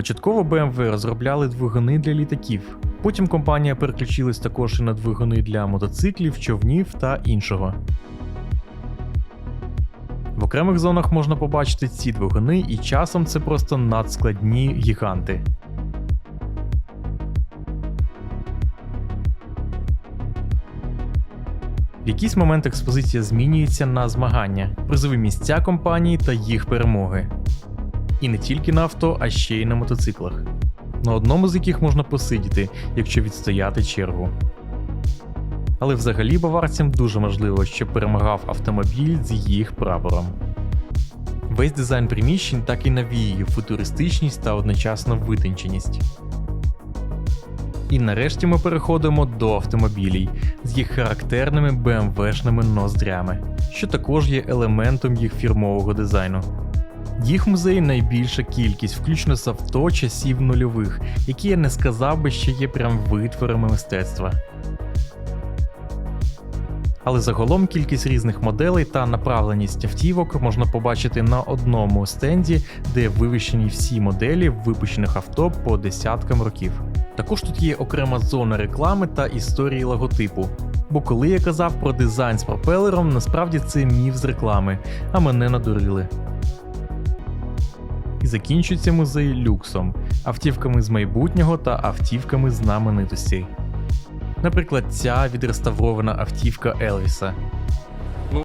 Початково BMW розробляли двигуни для літаків. Потім компанія переключилась також і на двигуни для мотоциклів, човнів та іншого. В окремих зонах можна побачити ці двигуни, і часом це просто надскладні гіганти. В якийсь момент експозиція змінюється на змагання, призові місця компанії та їх перемоги. І не тільки на авто, а ще й на мотоциклах. На одному з яких можна посидіти, якщо відстояти чергу. Але взагалі баварцям дуже важливо, щоб перемагав автомобіль з їх прапором. Весь дизайн приміщень так і навіює футуристичність та одночасно витонченість. І нарешті ми переходимо до автомобілів з їх характерними BMW-шними ноздрями, що також є елементом їх фірмового дизайну. Їх в музеї найбільша кількість, включно з авто часів нульових, які я не сказав би, що є прям витворами мистецтва. Але загалом кількість різних моделей та направленість автівок можна побачити на одному стенді, де вивішені всі моделі випущених авто по десяткам років. Також тут є окрема зона реклами та історії логотипу. Бо коли я казав про дизайн з пропелером, насправді це міф з реклами, а мене надурили. І закінчується музей люксом, автівками з майбутнього та автівками знаменитостей. Наприклад, ця відреставрована автівка Елвіса.